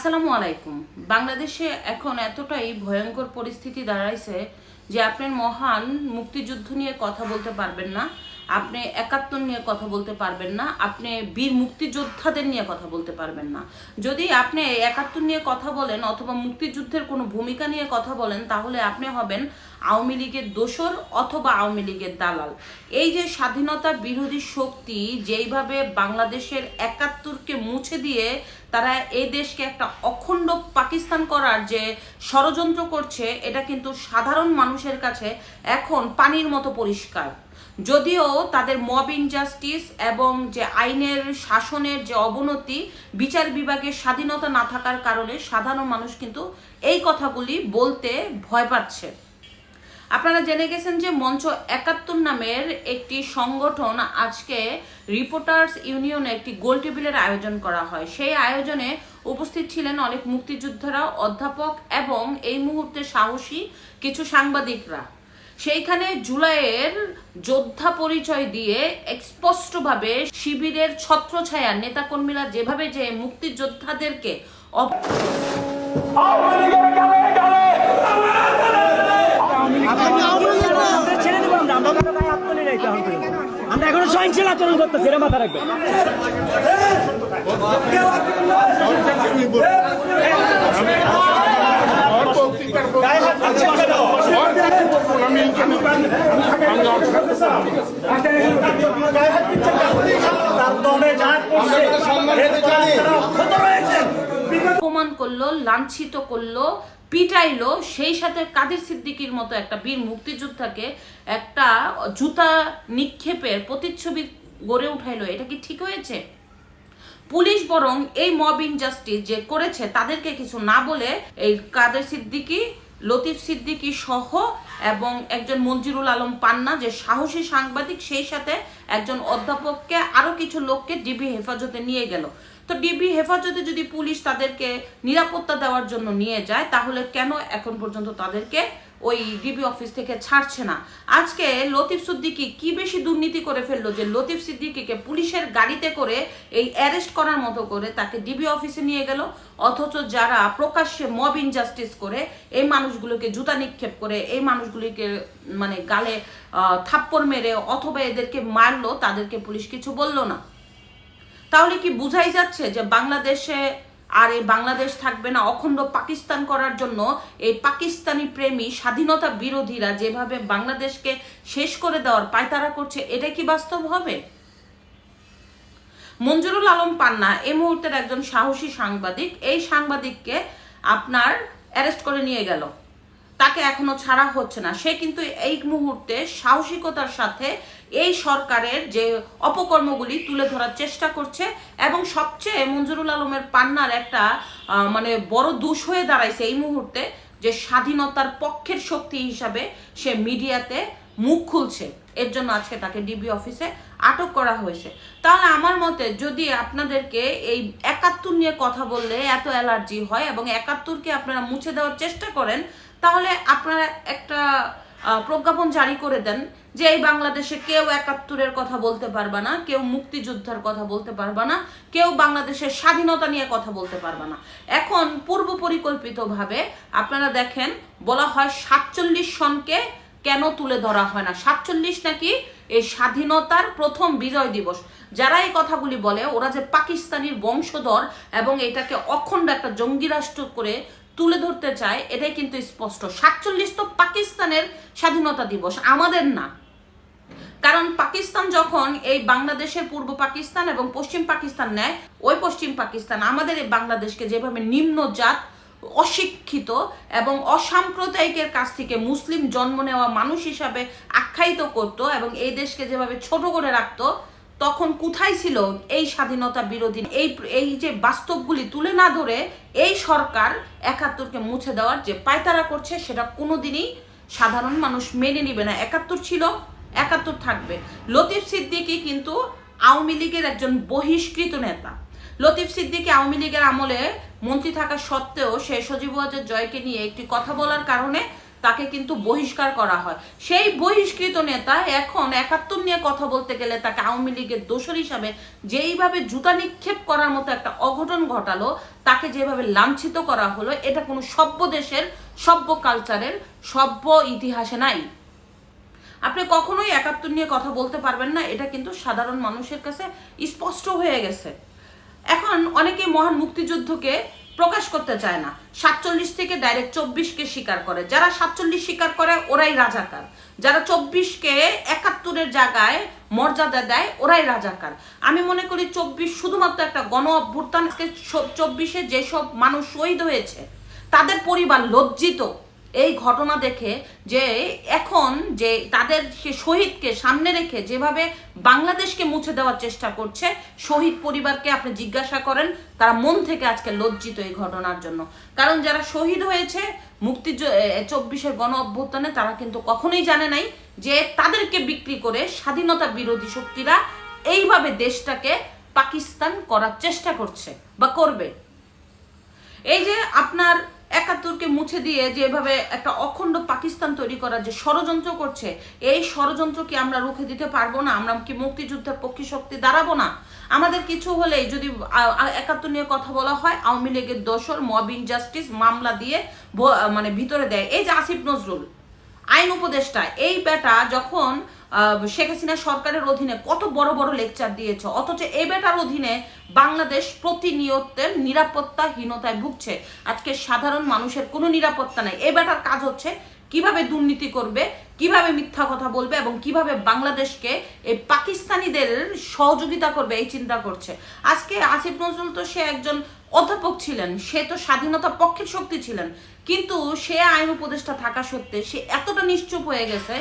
আসসালামু আলাইকুম। বাংলাদেশে এখন এতটাই ভয়ঙ্কর পরিস্থিতি দাঁড়াইছে যে আপনার মহান মুক্তিযুদ্ধ নিয়ে কথা বলতে পারবেন না। আপনি একাত্তর নিয়ে কথা বলতে পারবেন না, আপনি বীর মুক্তিযোদ্ধাদের নিয়ে কথা বলতে পারবেন না। যদি আপনি একাত্তর নিয়ে কথা বলেন অথবা মুক্তিযুদ্ধের কোনো ভূমিকা নিয়ে কথা বলেন, তাহলে আপনি হবেন আওয়ামী লীগের দোসর অথবা আওয়ামী লীগের দালাল। এই যে স্বাধীনতা বিরোধী শক্তি যেইভাবে বাংলাদেশের একাত্তরকে মুছে দিয়ে তারা এই দেশকে একটা অখণ্ড পাকিস্তান করার যে ষড়যন্ত্র করছে, এটা কিন্তু সাধারণ মানুষের কাছে এখন পানির মতো পরিষ্কার। যদিও তাদের মব ইনজাস্টিস এবং যে আইনের শাসনের যে অবনতি, বিচার বিভাগের স্বাধীনতা না থাকার কারণে সাধারণ মানুষ কিন্তু এই কথাগুলি বলতে ভয় পাচ্ছে। আপনারা জেনে গেছেন যে মঞ্চ একাত্তর নামের একটি সংগঠন আজকে রিপোর্টার্স ইউনিয়নে একটি গোল টেবিলের আয়োজন করা হয়। সেই আয়োজনে উপস্থিত ছিলেন অনেক মুক্তিযোদ্ধারা, অধ্যাপক এবং এই মুহূর্তে সাহসী কিছু সাংবাদিকরা। সেইখানে জুলাইয়ের যোদ্ধা পরিচয় দিয়ে স্পষ্টভাবে শিবিরের ছত্রছায়া নেতাকর্মীরা যেভাবে যে মুক্তিযোদ্ধাদেরকে আমরা এখনও আচরণ করতেছি এটা মাথা অপমান করল, লাঞ্ছিত করল, পিটাইলো, সেই সাথে কাদের সিদ্দিকির মতো একটা বীর মুক্তিযোদ্ধাকে একটা জুতা নিক্ষেপের প্রতিচ্ছবি গড়ে উঠাইলো। এটা কি ঠিক হয়েছে? পুলিশ বরং এই মব ইনজাস্টিস যে করেছে, তাদেরকে কিছু না বলে এই কাদের সিদ্দিকি লতিফ সিদ্দিকি সহ এবং একজন মঞ্জিরুল আলম পান্না, যে সাহসী সাংবাদিক, সেই সাথে একজন অধ্যাপককে আরও কিছু লোককে ডিবি হেফাজতে নিয়ে গেল। তো ডিবি হেফাজতে যদি পুলিশ তাদেরকে নিরাপত্তা দেওয়ার জন্য নিয়ে যায়, তাহলে কেন এখন পর্যন্ত তাদেরকে ওই ডিবি অফিস থেকে ছাড়ছে না। আজকে লতিফ সিদ্দিকি কি বেশি দুর্নীতি করে ফেলল যে লতিফ সিদ্দিকিকে পুলিশের গাড়িতে করে এই অ্যারেস্ট করার মতো করে তাকে ডিবি অফিসে নিয়ে গেল, অথচ যারা প্রকাশ্যে মব ইনজাস্টিস করে, এই মানুষগুলোকে জুতা নিক্ষেপ করে, এই মানুষগুলিকে মানে গালে থাপ্পড় মেরে অথবা এদেরকে মারলো, তাদেরকে পুলিশ কিছু বলল না। তাহলে কি বুঝাই যাচ্ছে যে বাংলাদেশে আর এই বাংলাদেশ থাকবে না, অখণ্ড পাকিস্তান করার জন্য এই পাকিস্তানি প্রেমী স্বাধীনতা বিরোধীরা যেভাবে বাংলাদেশকে শেষ করে দেওয়ার পায়তারা করছে, এটা কি বাস্তব হবে? মঞ্জুরুল আলম পান্না এই মুহূর্তের একজন সাহসী সাংবাদিক, এই সাংবাদিককে আপনার অ্যারেস্ট করে নিয়ে গেল। তাকে এখনও ছাড়া হচ্ছে না। সে কিন্তু এই মুহূর্তে সাহসিকতার সাথে এই সরকারের যে অপকর্মগুলি তুলে ধরার চেষ্টা করছে এবং সবচেয়ে মঞ্জুরুল আলমের পান্নার একটা মানে বড় দুষ হয়ে দাঁড়াইছে এই মুহূর্তে যে স্বাধীনতার পক্ষের শক্তি হিসাবে সে মিডিয়াতে মুখ খুলছে। এর জন্য আজকে তাকে ডিবি অফিসে আটক করা হয়েছে। তাহলে আমার মতে যদি আপনাদেরকে এই একাত্তর নিয়ে কথা বললে এত অ্যালার্জি হয় এবং একাত্তরকে আপনারা মুছে দেওয়ার চেষ্টা করেন তাহলে আপনারা একটা প্রজ্ঞাপন জারি করে দেন যে এই বাংলাদেশে কেউ একাত্তরের কথা বলতে পারবে না, কেউ মুক্তিযোদ্ধার কথা বলতে পারবে না, কেউ বাংলাদেশের স্বাধীনতা নিয়ে কথা বলতে পারবে না। এখন পূর্ব পরিকল্পিতভাবে আপনারা দেখেন, বলা হয় সাতচল্লিশ সনকে কেন তুলে ধরা হয় না? সাতচল্লিশ নাকি এই স্বাধীনতার প্রথম বিজয় দিবস। যারা এই কথাগুলি বলে, ওরা যে পাকিস্তানির বংশধর এবং এটাকে অখণ্ড একটা জঙ্গি রাষ্ট্র করে তুলে ধরতে চায়, এটাই কিন্তু স্পষ্ট। সাতচল্লিশ তো পাকিস্তানের স্বাধীনতা দিবস, আমাদের না। কারণ পাকিস্তান যখন এই বাংলাদেশের পূর্ব পাকিস্তান এবং পশ্চিম পাকিস্তান নেয়, ওই পশ্চিম পাকিস্তান আমাদের এই বাংলাদেশকে যেভাবে নিম্ন জাত, অশিক্ষিত এবং অসাম্প্রদায়িকের কাছ থেকে মুসলিম জন্ম নেওয়া মানুষ হিসাবে আখ্যায়িত করত এবং এই দেশকে যেভাবে ছোট করে রাখতো তখন কোথায় ছিল এই স্বাধীনতা বিরোধী এই এই যে বাস্তবগুলি তুলে না ধরে এই সরকার একাত্তরকে মুছে দেওয়ার যে পায়তারা করছে, সেটা কোনোদিনই সাধারণ মানুষ মেনে নিবে না। একাত্তর ছিল, একাত্তর থাকবে। লতিফ সিদ্দিকী কিন্তু আওয়ামী লীগের একজন বহিষ্কৃত নেতা। লতিফ সিদ্দিকী আওয়ামী লীগের আমলে মন্ত্রী থাকা সত্ত্বেও সে সজীব জয়কে নিয়ে একটি কথা বলার কারণে তাকে কিন্তু বহিষ্কার করা হয়। সেই বহিষ্কৃত নেতা এখন একাত্তর নিয়ে কথা বলতে গেলে তাকে আওয়ামী লীগের দোষর হিসাবে যেইভাবে জুতা নিক্ষেপ করার মতো একটা অঘটন ঘটালো, তাকে যেভাবে লাঞ্ছিত করা হলো, এটা কোনো সভ্য দেশের, সভ্য কালচারের সভ্য ইতিহাসে নাই। আপনি কখনোই একাত্তর নিয়ে কথা বলতে পারবেন না, এটা কিন্তু সাধারণ মানুষের কাছে স্পষ্ট হয়ে গেছে। এখন অনেকে মহান মুক্তিযুদ্ধকে প্রকাশ করতে চায় না। সাতচল্লিশ থেকে ডাইরেক্ট চব্বিশকে স্বীকার করে। যারা সাতচল্লিশ স্বীকার করে, ওরাই রাজাকার। যারা চব্বিশকে একাত্তরের জায়গায় মর্যাদা দেয়, ওরাই রাজাকার। আমি মনে করি চব্বিশ শুধুমাত্র একটা গণ অভ্যুত্থান চব্বিশে যেসব মানুষ শহীদ হয়েছে, তাদের পরিবার লজ্জিত। এই ঘটনা দেখে যে এখন যে তাদের শহীদকে সামনে রেখে যেভাবে বাংলাদেশকে মুছে দেওয়ার চেষ্টা করছে, শহীদ পরিবারকে আপনি জিজ্ঞাসা করেন, তারা মন থেকে আজকে লজ্জিত এই ঘটনার জন্য। কারণ যারা শহীদ হয়েছে মুক্তি চব্বিশের গণ অভ্যুত্থানে তারা কিন্তু কখনোই জানে নাই যে তাদেরকে বিক্রি করে স্বাধীনতা বিরোধী শক্তিরা এইভাবে দেশটাকে পাকিস্তান করার চেষ্টা করছে বা করবে। এই যে আপনার একাত্তরকে মুছে দিয়ে যেভাবে একটা অখণ্ড পাকিস্তান তৈরি করার যে ষড়যন্ত্র করছে, এই ষড়যন্ত্র কি আমরা রুখে দিতে পারব না? আমরা কি মুক্তিযুদ্ধের পক্ষী শক্তি দাঁড়াবো না? আমাদের কিছু হলেই যদি একাত্তর নিয়ে কথা বলা হয়, আওয়ামী লীগের দোষর মবিং জাস্টিস মামলা দিয়ে মানে ভিতরে দেয়। এই যে আসিফ নজরুল, আইন উপদেষ্টা, এই বেটা যখন শেখ হাসিনা সরকারের অধীনে কত বড় বড় লেকচার দিয়েছে, অথচ এই বেটার অধীনে বাংলাদেশ প্রতিনিয়তের নিরাপত্তাহীনতায় ভুগছে। আজকে সাধারণ মানুষের কোনো নিরাপত্তা নাই। এই বেটার কাজ হচ্ছে কীভাবে দুর্নীতি করবে, কীভাবে মিথ্যা কথা বলবে এবং কীভাবে বাংলাদেশকে এই পাকিস্তানিদের সহযোগিতা করবে এই চিন্তা করছে। আজকে আসিফ নজরুল তো সে একজন অধ্যাপক ছিলেন, সে তো স্বাধীনতা পক্ষের শক্তি ছিলেন। কিন্তু সে আইন উপদেষ্টা থাকা সত্ত্বে সে এতটা নিশ্চুপ হয়ে গেছে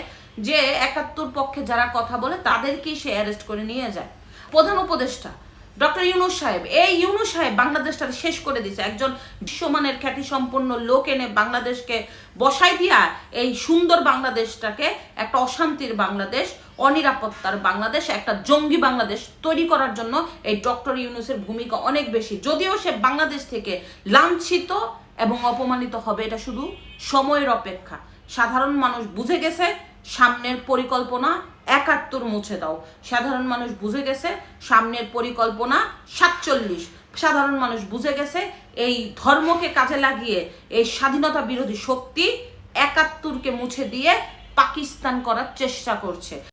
যে একাত্তর পক্ষে যারা কথা বলে তাদেরকেই সে অ্যারেস্ট করে নিয়ে যায়। প্রধান উপদেষ্টা ডক্টর ইউনুস সাহেব, এই ইউনুস সাহেব বাংলাদেশটা শেষ করে দিছে। একজন বিশ্বমানের খ্যাতি সম্পন্ন লোক এনে বাংলাদেশকে বসাই দিয়া এই সুন্দর বাংলাদেশটাকে, একটা অশান্তির বাংলাদেশ, অনিরাপত্তার বাংলাদেশ, একটা জঙ্গি বাংলাদেশ তৈরি করার জন্য এই ডক্টর ইউনুসের ভূমিকা অনেক বেশি। যদিও সে বাংলাদেশ থেকে লাঞ্ছিত এবং অপমানিত হবে, এটা শুধু সময়ের অপেক্ষা। সাধারণ মানুষ বুঝে গেছে, সামনের পরিকল্পনা একাত্তর মুছে দাও। সাধারণ মানুষ বুঝে গেছে, সামনের পরিকল্পনা সাতচল্লিশ। সাধারণ মানুষ বুঝে গেছে, এই ধর্মকে কাজে লাগিয়ে এই স্বাধীনতা বিরোধী শক্তি একাত্তরকে মুছে দিয়ে পাকিস্তান করার চেষ্টা করছে।